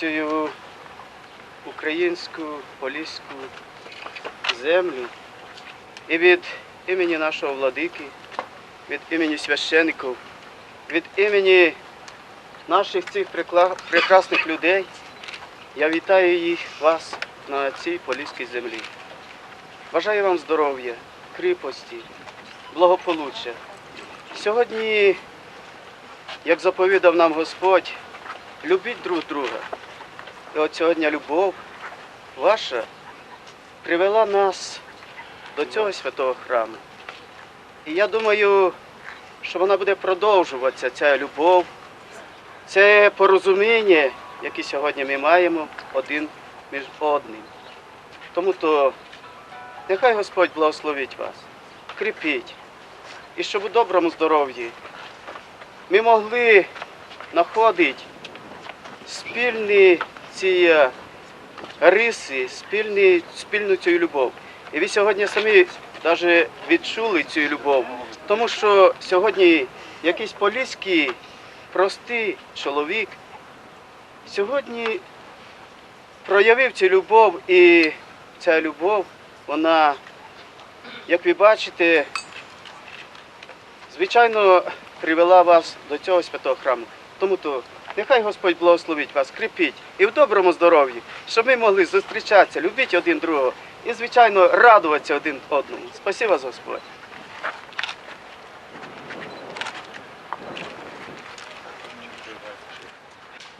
цю українську поліську землю. І від імені нашого владики, від імені священиків, від імені наших цих прекрасних людей я вітаю їх вас на цій поліській землі. Бажаю вам здоров'я, кріпості, благополуччя. Сьогодні, як заповідав нам Господь, любіть друг друга. І от сьогодні любов ваша привела нас до цього святого храму. І я думаю, що вона буде продовжуватися, ця любов, це порозуміння, яке сьогодні ми маємо один між одним. Тому то нехай Господь благословить вас, кріпіть, і щоб у доброму здоров'ї ми могли знаходити спільні ці е, риси, спільні, спільну цю любов. І ви сьогодні самі навіть відчули цю любов, тому що сьогодні якийсь поліський простий чоловік сьогодні проявив цю любов, і ця любов, вона, як ви бачите, звичайно, привела вас до цього святого храму. Тому то нехай Господь благословить вас, кріпіть і в доброму здоров'ї, щоб ми могли зустрічатися, любити один другого і, звичайно, радуватися один одному. Спасибо вас, Господь.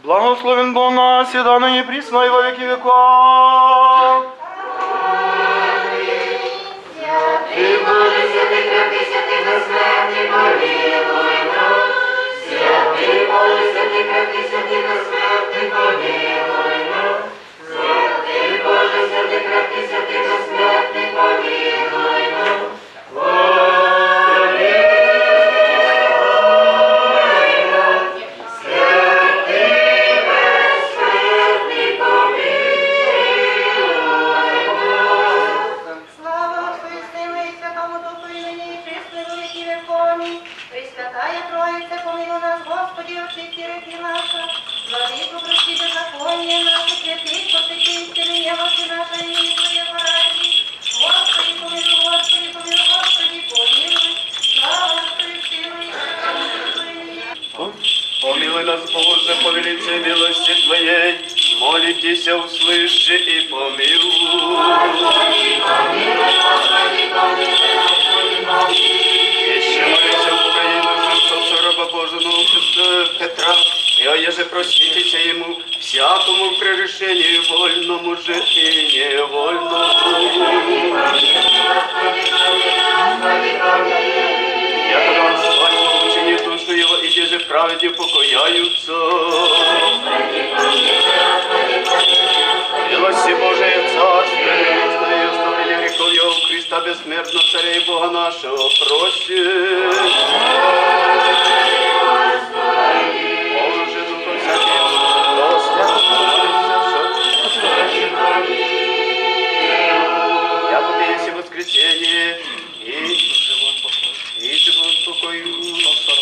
Благословен Бог нас, и ныне присно и во. Молитесь, услыши и помилуй. Еще молися Україну, Христос, раба Божого Петра, и оеже проститеся ему всякому прегрешению вольному же и невольному. Я когда он свадьбу учини душу его, и где же праведни покояются. Милости Божие небесное и оставление грехов в Христа бессмертно, Царя и Бога нашего, до єсі воскресенье, і і тебе успокою,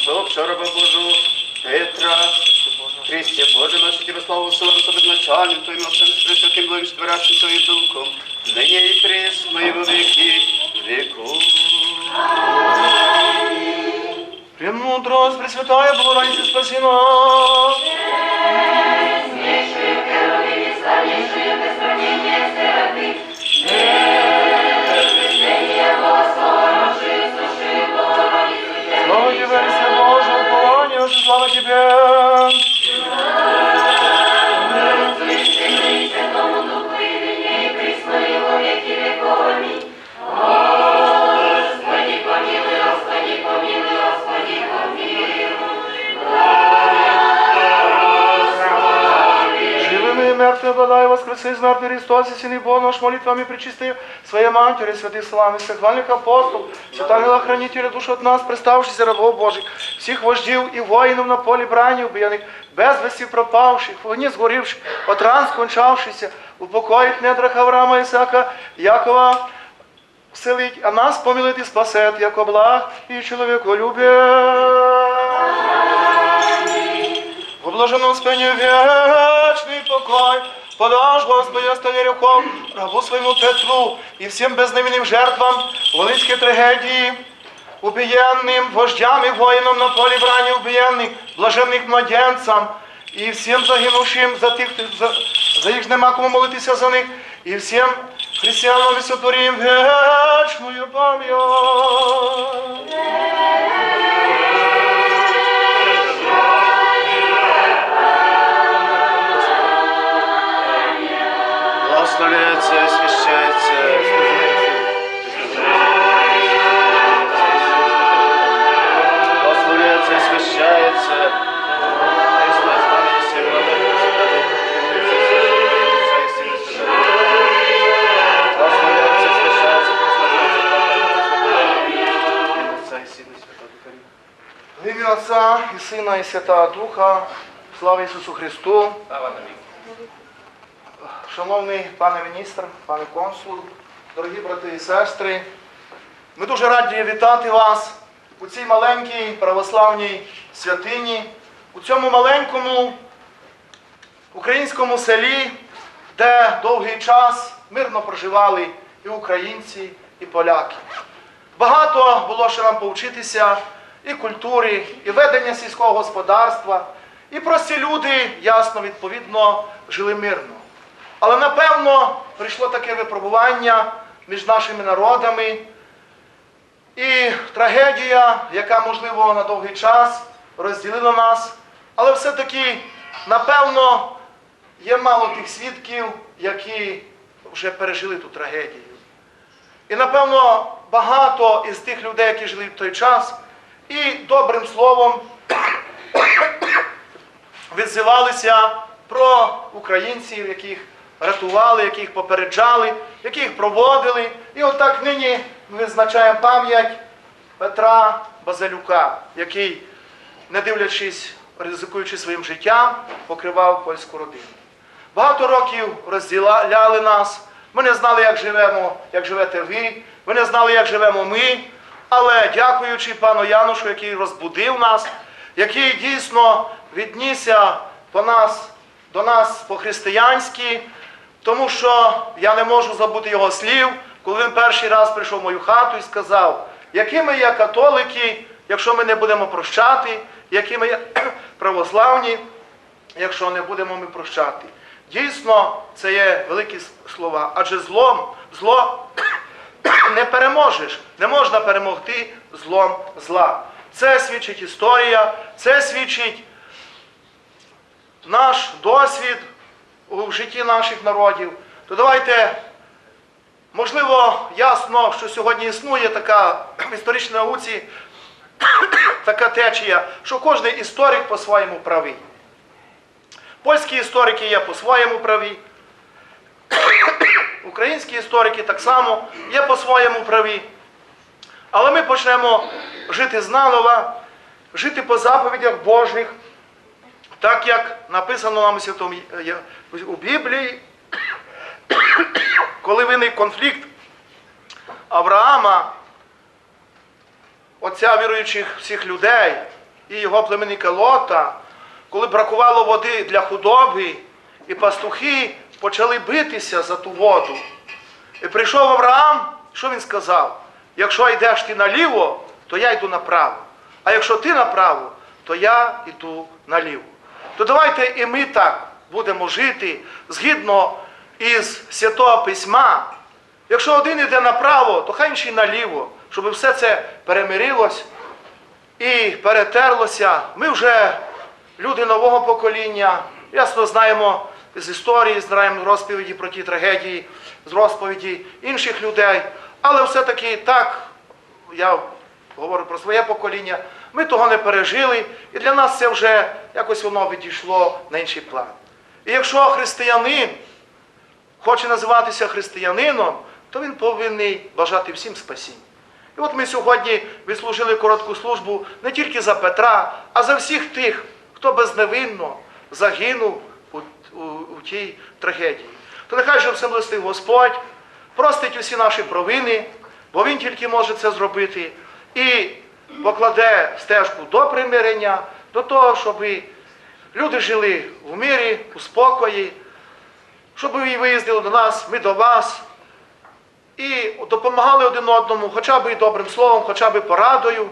до вчора Божу, Петра, Христе Боже наш, тебе славу силам тобі начальним, Твоїм Отцем, Пресвятим, Благим, Створящим Твоїм Духом, нині і присно, і во віки віку. Премудрость, Пресвятая Богородица, спаси нас. обладая воскресы из мертвых Христос, и Сыны Бог наш молитвами причисти Своей Матери, святых славных, сохвальных апостол, святого хранителя душ от нас, представшихся рабов Божих, всіх вождів і воїнів на полі брані убіяних, безвісті пропавших, в вогні згорівших, от ран скончавшихся, упокоїть недрах Авраама, Ісака, Якова, вселить, а нас помилит и спасет, яко благ и человеколюбец. В блаженном спине вечный покой, подашь, Господи, остави рюков, рабу своему Петру и всем безневинным жертвам Волынской трагедии, убиенным вождям и воинам на поле брани убиенных, блаженных младенцам, і всім загинувшим за тих, за, за їх нема кому молитися за них, і всім християнам висотворім вечною пам'ять. Благословляется и освящается. Благословляется и освящается. Отца и Сына и Святого Духа. Слава Ісусу Христу. Шановний пане міністр, пане консул, дорогі брати і сестри, ми дуже раді вітати вас у цій маленькій православній святині, у цьому маленькому українському селі, де довгий час мирно проживали і українці, і поляки. Багато було ще нам повчитися і культури, і ведення сільського господарства, і прості люди, ясно, відповідно, жили мирно. Але напевно прийшло таке випробування між нашими народами. І трагедія, яка, можливо, на довгий час розділила нас, але все-таки, напевно, є мало тих свідків, які вже пережили ту трагедію. І, напевно, багато із тих людей, які жили в той час, і добрим словом відзивалися про українців, яких рятували, яких попереджали, яких проводили. І отак нині ми визначаємо пам'ять Петра Базилюка, який, не дивлячись, ризикуючи своїм життям, покривав польську родину. Багато років розділяли нас. Ми не знали, як живемо, як живете ви. Ми не знали, як живемо ми. Але дякуючи пану Янушу, який розбудив нас, який дійсно віднісся по нас, до нас по-християнськи, тому що я не можу забути його слів, коли він перший раз прийшов в мою хату і сказав, якими є католики, якщо ми не будемо прощати, якими є православні, якщо не будемо ми прощати. Дійсно, це є великі слова, адже злом, зло не переможеш, не можна перемогти злом зла. Це свідчить історія, це свідчить наш досвід у житті наших народів. То давайте, можливо, ясно, що сьогодні існує така в історичній науці така течія, що кожен історик по-своєму правий. Польські історики є по-своєму праві. Українські історики так само є по-своєму праві. Але ми почнемо жити з знаново, жити по заповідях Божих, так як написано нам Святому у Біблії, коли виник конфлікт Авраама, отця віруючих всіх людей і його племенника Лота, коли бракувало води для худоби, і пастухи почали битися за ту воду. І прийшов Авраам, що він сказав? Якщо йдеш ти наліво, то я йду направо. А якщо ти направо, то я йду наліво. То давайте і ми так будемо жити згідно із Святого Письма. Якщо один йде направо, то хай інший наліво, щоб все це перемирилось і перетерлося. Ми вже люди нового покоління, ясно знаємо з історії, знаємо розповіді про ті трагедії, з розповіді інших людей. Але все-таки так, я говорю про своє покоління, ми того не пережили, і для нас це вже якось воно відійшло на інший план. І якщо християнин хоче називатися християнином, то він повинен бажати всім спасіння. І от ми сьогодні відслужили коротку службу не тільки за Петра, а за всіх тих, хто безневинно загинув у, у, у тій трагедії. То нехай же всемилостий Господь простить усі наші провини, бо Він тільки може це зробити. І покладе стежку до примирення, до того, щоб люди жили в мирі, у спокої, щоб ви виїздили до нас, ми до вас. І допомагали один одному, хоча б і добрим словом, хоча б порадою.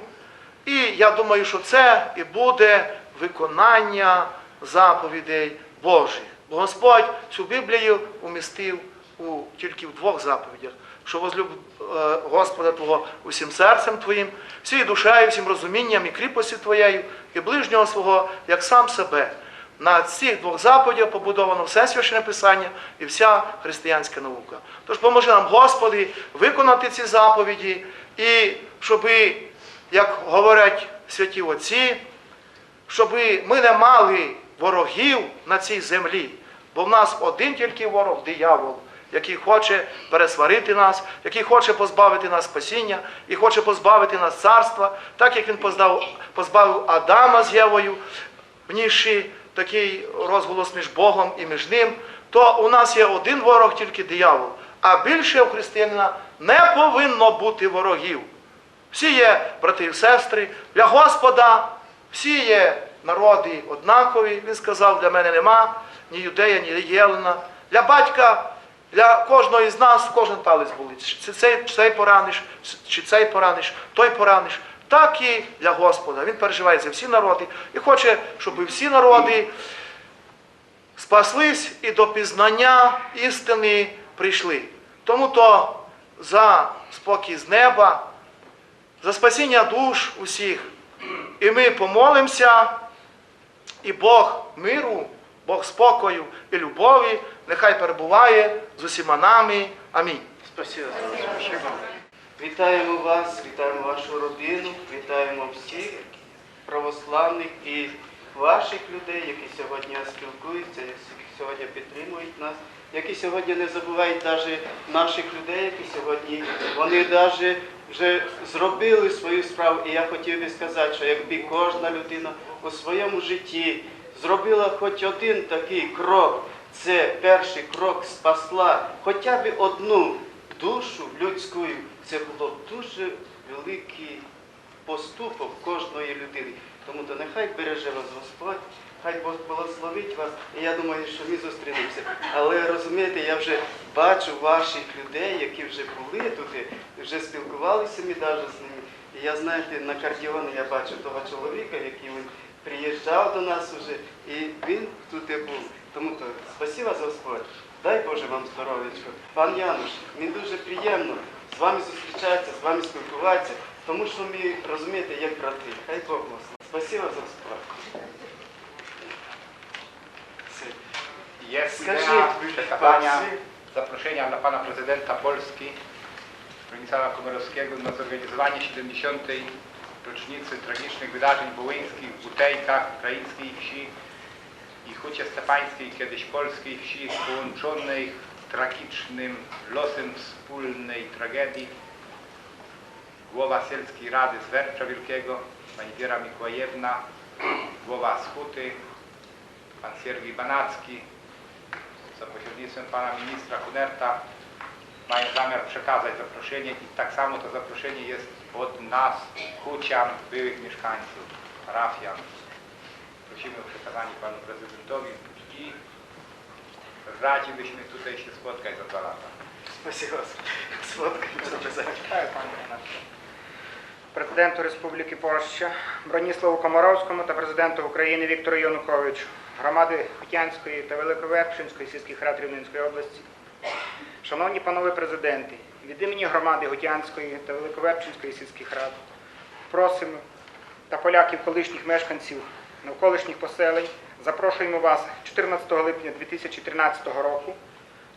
І я думаю, що це і буде виконання заповідей Божих. Бо Господь цю Біблію умістив у, тільки в двох заповідях, що возлюб е, Господа Твого усім серцем Твоїм, всією душею, всім розумінням і кріпості Твоєю, і ближнього свого, як сам себе. На цих двох заповідях побудовано все священне Писання і вся християнська наука. Тож поможи нам, Господи, виконати ці заповіді, і щоби, як говорять святі отці, щоб ми не мали ворогів на цій землі, бо в нас один тільки ворог диявол, який хоче пересварити нас, який хоче позбавити нас спасіння і хоче позбавити нас царства, так як він позбавив, Адама з Євою, внісши такий розголос між Богом і між ним, то у нас є один ворог, тільки диявол. А більше у християнина не повинно бути ворогів. Всі є брати і сестри, для Господа всі є народи однакові. Він сказав, для мене нема ні юдея, ні єлена. Для батька, для кожного із нас кожен палець болить. Чи цей, цей пораниш, чи цей пораниш, той пораниш. Так і для Господа. Він переживає за всі народи і хоче, щоб всі народи спаслись і до пізнання істини прийшли. Тому то за спокій з неба, за спасіння душ усіх. І ми помолимося, і Бог миру, Бог спокою і любові нехай перебуває з усіма нами. Амінь. Спасибо. Вітаємо вас, вітаємо вашу родину, вітаємо всіх православних і ваших людей, які сьогодні спілкуються, які сьогодні підтримують нас, які сьогодні не забувають навіть наших людей, які сьогодні вони навіть вже зробили свою справу. І я хотів би сказати, що якби кожна людина у своєму житті зробила хоч один такий крок, це перший крок спасла хоча б одну душу людську, це було дуже великий поступок кожної людини. Тому то нехай береже вас Господь, хай Бог благословить вас. І я думаю, що ми зустрінемося. Але розумієте, я вже бачу ваших людей, які вже були тут, вже спілкувалися ми навіть з ними. І я знаєте, на кардіоні я бачу того чоловіка, який приїжджав до нас уже, і він тут був. Тому то спасибо за Господь. Дай Боже вам здоров'ячко. Пан Януш, мені дуже приємно з вами зустрічатися, з вами спілкуватися, тому що ми розумієте, як брати. Хай Бог вас. Спасибо за Господь. Jest Скажіть, idea przekazania Папсі, zaproszenia dla pana prezydenta Polski, Bronisława Komorowskiego na zorganizowanie 70. rocznicy tragicznych wydarzeń wołyńskich w Butejkach, ukraińskiej wsi i Hucie Stepańskiej, kiedyś polskiej wsi, połączonej tragicznym losem wspólnej tragedii. Głowa Sielskiej Rady z Wielkiego, pani Wiera Mikołajewna, głowa z Huty, pan Siergiej Banacki, za pośrednictwem pana ministra Hunerta mają zamiar przekazać zaproszenie i tak samo to zaproszenie jest od nas, Hucian, byłych mieszkańców, parafian. O przekazanie panu prezydentowi i radzi byśmy tutaj się spotkać za dwa lata. Спасибо. Сфоткаємося обов'язково. президенту Республіки Польща Броніславу Комаровському та президенту України Віктору Януковичу, громади Хотянської та Великовершинської сільських рад Рівненської області. Шановні панове президенти, від імені громади Готянської та Великоверчинської сільських рад просимо та поляків колишніх мешканців навколишніх поселень запрошуємо вас 14 липня 2013 року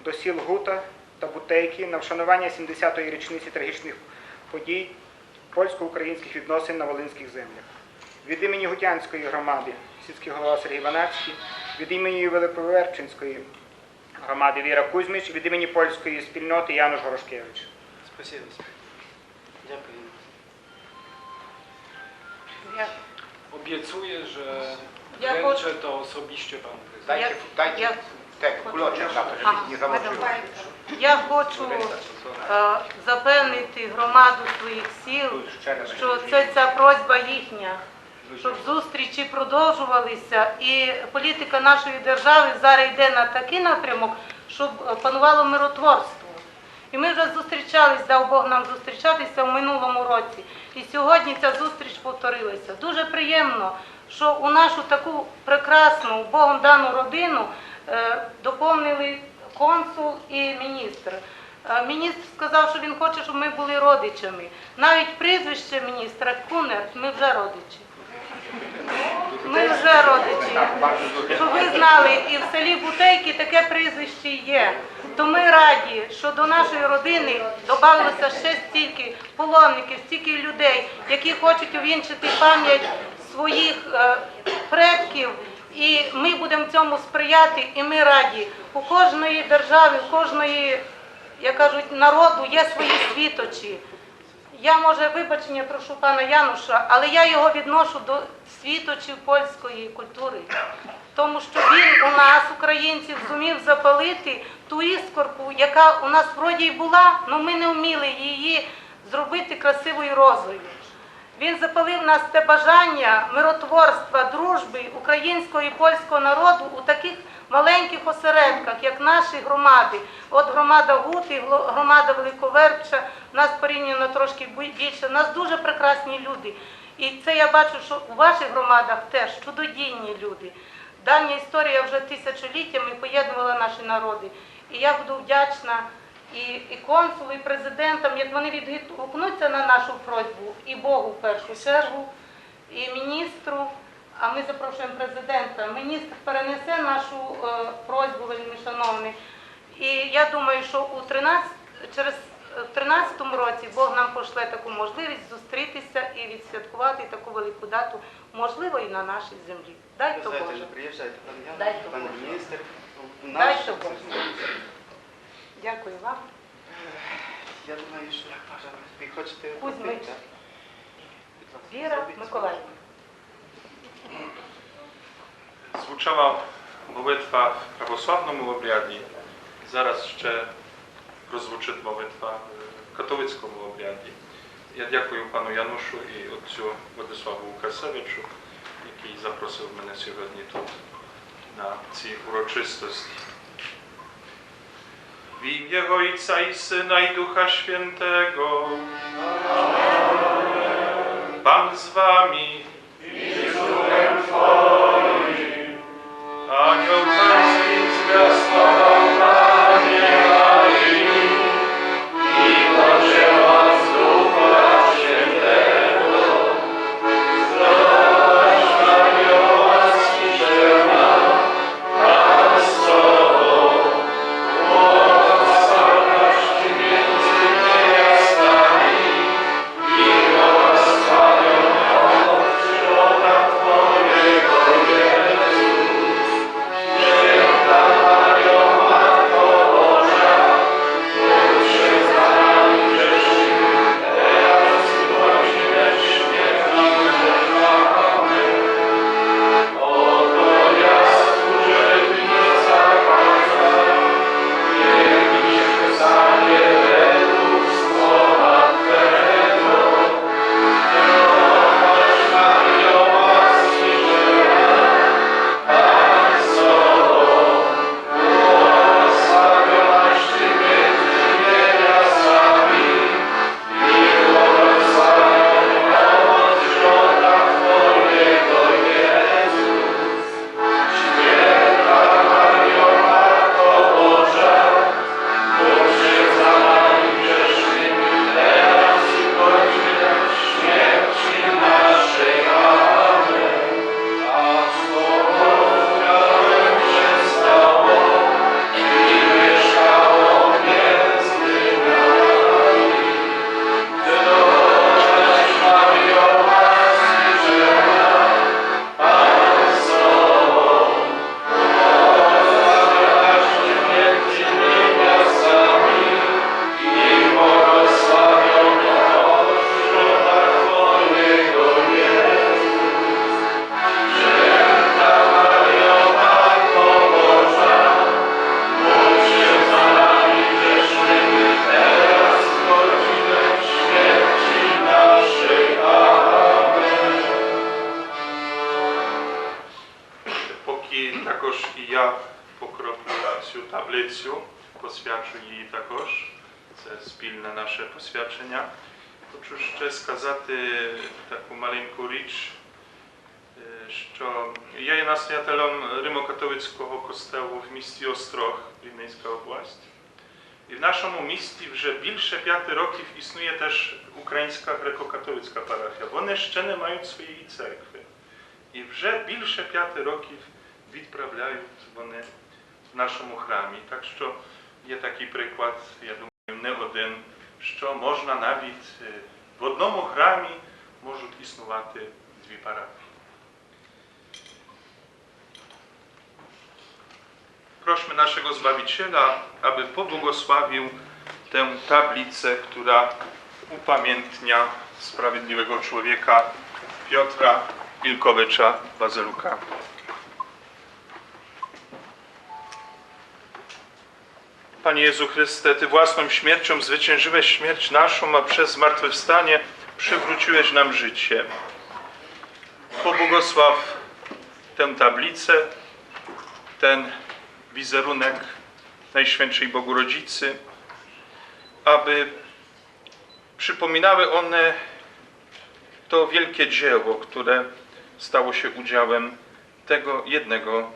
до сіл Гута та Бутейки на вшанування 70-ї річниці трагічних подій польсько-українських відносин на Волинських землях. Від імені Гутянської громади сільський голова Сергій Ванацький, від імені Великоверчинської громади Віра Кузьміч, від імені польської спільноти Януш Горошкевич. Спасибо. Дякую. Obiecuję, że Ja wręczę to osobiście panu prezydentowi. Dajcie, dajcie ja- tego, klucze na to, żeby nie zamoczyło. Я хочу е, запевнити громаду своїх сіл, що це ця просьба їхня, щоб зустрічі продовжувалися, і політика нашої держави зараз йде на такий напрямок, щоб е, панувало миротворство. І ми вже зустрічались, дав Бог нам зустрічатися в минулому році. І сьогодні ця зустріч повторилася. Дуже приємно, що у нашу таку прекрасну Богом дану родину е, доповнили консул і міністр. Е, Міністр сказав, що він хоче, щоб ми були родичами. Навіть прізвище міністра Кунер, ми вже родичі. Ми вже родичі. Щоб ви знали, і в селі Бутейки таке прізвище є. То ми раді, що до нашої родини додалося ще стільки полонників, стільки людей, які хочуть увінчити пам'ять своїх е, предків. І ми будемо цьому сприяти, і ми раді. У кожної держави, у кожної, як кажуть, народу є свої світочі. Я, може, вибачення прошу пана Януша, але я його відношу до світочів польської культури. Тому що він у нас, українців, зумів запалити ту іскорку, яка у нас вроді й була, але ми не вміли її зробити красивою розою. Він запалив нас те бажання миротворства, дружби українського і польського народу у таких маленьких осередках, як наші громади. От громада Гути, громада Великоверча, нас порівняно трошки більше. Нас дуже прекрасні люди. І це я бачу, що у ваших громадах теж чудодійні люди. Давня історія вже тисячоліттями поєднувала наші народи. І я буду вдячна і, і консулу, і президентам, як вони відгукнуться на нашу просьбу, і Богу в першу чергу, і міністру. А ми запрошуємо президента. Міністр перенесе нашу е, просьбу, вельми шановний. І я думаю, що у 13, через е, 13-му році Бог нам пошле таку можливість зустрітися і відсвяткувати таку велику дату, можливо, і на нашій землі. Дай то Боже. приїжджайте, пан пан міністр. Дай то Боже. Дякую вам. я думаю, що як може, ви хочете Кузьмич. Віра Миколаївна. Звучала молитва в православному обряді. Зараз ще прозвучить молитва в католицькому обряді. Я дякую пану Янушу і отцю Владиславу Лукасевичу, який запросив мене сьогодні тут на ці урочистості. W imię Ojca i Syna i Ducha Świętego. Pan z wami. On your mercies rest on. Спільне наше посвячення. Хочу ще сказати таку маленьку річ, е, що я є настоятелем Римокатолицького костелу в місті Острог, Рівненська область. І в нашому місті вже більше п'яти років існує теж українська греко-католицька парафія. Вони ще не мають своєї церкви. І вже більше п'яти років відправляють вони в нашому храмі. Так що є такий приклад, я думаю, не один, що можна навіть е, в одному храмі можуть існувати дві парафії. Prośmy naszego Zbawiciela, aby pobłogosławił tę tablicę, która upamiętnia sprawiedliwego człowieka Piotra Ilkowicza Bazyluka. Panie Jezu Chryste, Ty własną śmiercią zwyciężyłeś śmierć naszą, a przez zmartwychwstanie przywróciłeś nam życie. Pobłogosław tę tablicę, ten wizerunek Najświętszej Bogu Rodzicy, aby przypominały one to wielkie dzieło, które stało się udziałem tego jednego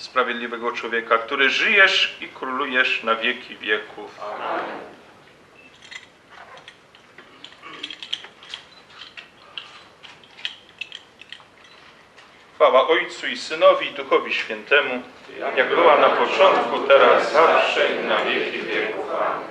sprawiedliwego człowieka, który żyjesz i królujesz na wieki wieków. Amen. Chwała Ojcu i Synowi i Duchowi Świętemu, jak była na początku, teraz, zawsze i na wieki wieków. Amen.